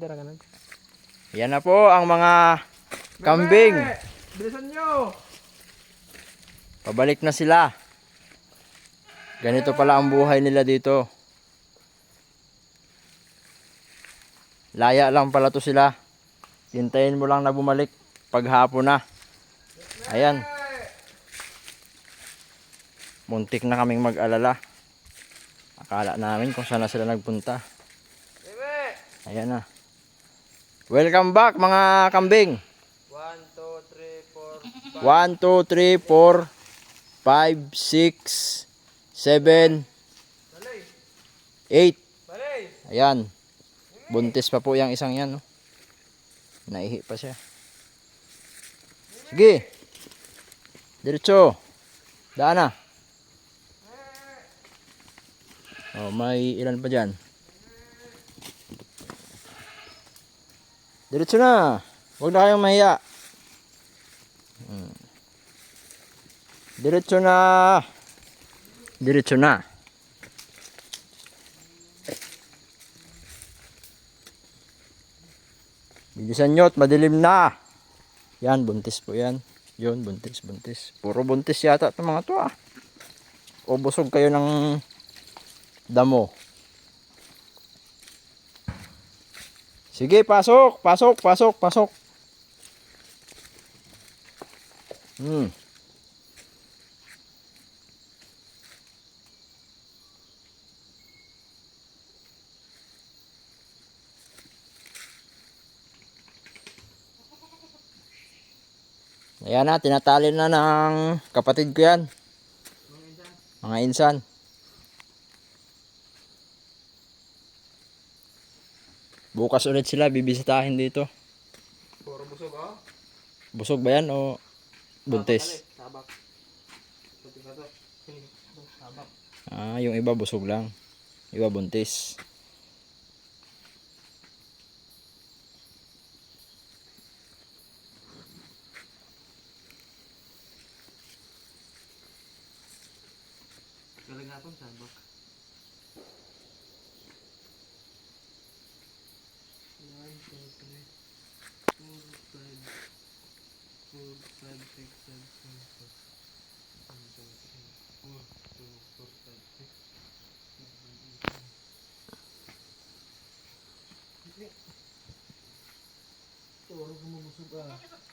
Dara ka. Yan na po ang mga kambing. Bilisan nyo! Pabalik na sila. Ganito pala ang buhay nila dito. Laya lang pala to sila. Hintayin mo lang na bumalik paghapon na. Ayan. Muntik na kaming mag-alala. Akala namin kung saan na sila nagpunta. Ayan na. Welcome back mga kambing. 1, 2, 3, 4, 1, 2, 3, 4, 5, 6, 7, Balay! 8. Balay! Ayan. Buntis pa po yung isang yan. No? Naihi pa siya. Sige. Diretso. Daan na. Oh, may ilan pa dyan? Diretso na. Huwag na kayong mahiya. Hmm. Diretso na. Diretso na. Bilisan nyo at madilim na. Yan, buntis po yan. Yun, buntis, buntis. Puro buntis yata itong mga to ah. O busog kayo ng damo. Sige, pasok, pasok, pasok, pasok. Hmm. Ayan na, tinatali na ng kapatid ko yan. Mga insan. Bukas ulit sila, bibisitahin dito. Puro busog oh. Busog ba yan o buntis? Sabak. Sabak. Ah, yung iba busog lang. Iba buntis. Itong sabak. Hindi. Turo bumubusog ah.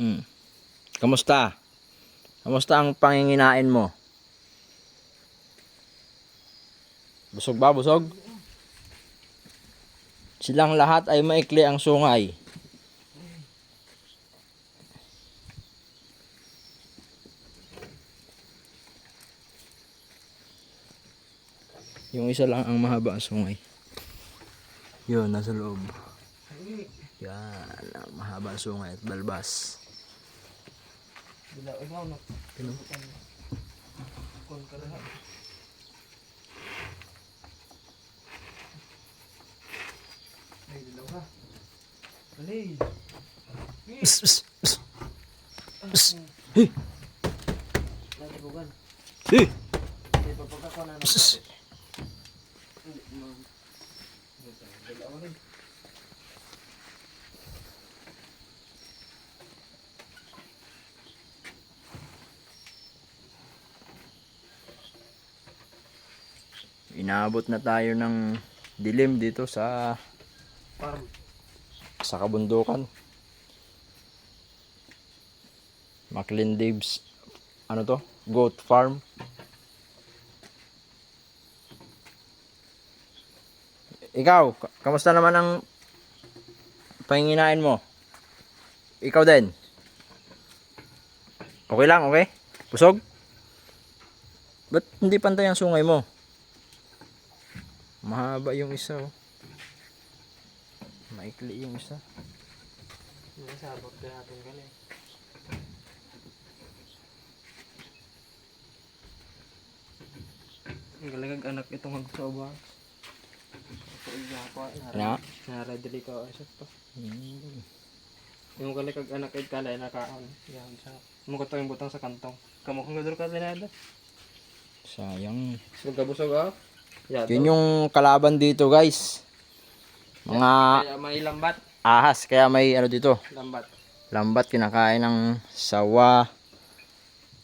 Mm. Kamusta? Kamusta ang panginginain mo? Busog ba? Busog? Silang lahat ay maikli ang sungay. Yung isa lang ang mahaba ang sungay. Yun, nasa loob. Yan, ang mahaba ang sungay at balbas. Bila ikaw no. Pinuputan. Kon ka lahat. Ay, dilaw ka. Alay. Psst, psst, psst. Hey. Lagi bukan. Eh. Hindi mo. Dilaw rin. Inaabot na tayo ng dilim dito sa Farm. sa kabundukan. Maclean Dave's ano to? Goat farm. Ikaw, ka- kamusta naman ang pahinginain mo? Ikaw din. Okay lang, okay? Busog? Ba't hindi pantay ang sungay mo? Mahaba yung isa oh. Maikli yung isa. May sabot ka natin gali. Ang galagag anak itong magsoba. Ako, Na? nara dili ko isa pa. Hmm. Yung kali kag anak kay kalay nakaon. Yan sa. Ko to yung butang sa kantong. Kamo kung gadol ka dinada. Sayang. Sug gabusog ah. Ya. Yun yung kalaban dito guys. Mga Kaya may lambat. ahas. Kaya may ano dito. Lambat. Lambat kinakain ng sawa.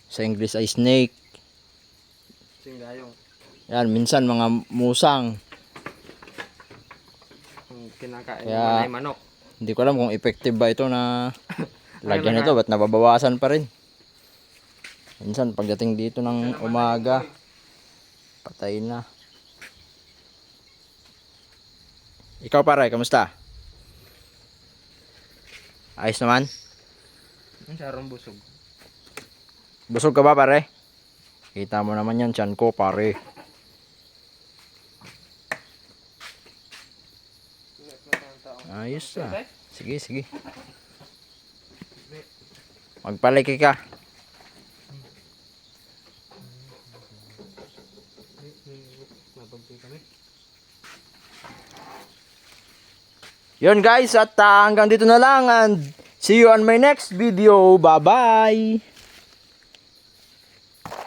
Sa English ay snake. Singgayong. Yan, minsan mga musang. Ang kinakain Kaya- ng manok. Hindi ko alam kung effective ba ito na lagyan ito. Ba't nababawasan pa rin? Minsan pagdating dito ng umaga, patay na. Ikaw pare, kamusta? Ayos naman? Sarong busog. Busog ka ba pare? Kita mo naman yan, tiyan ko pare. Ayos ah. Sige, sige. Magpaliki ka. Mapagpil kami. Yun guys, at ah, hanggang dito na lang and see you on my next video. Bye-bye!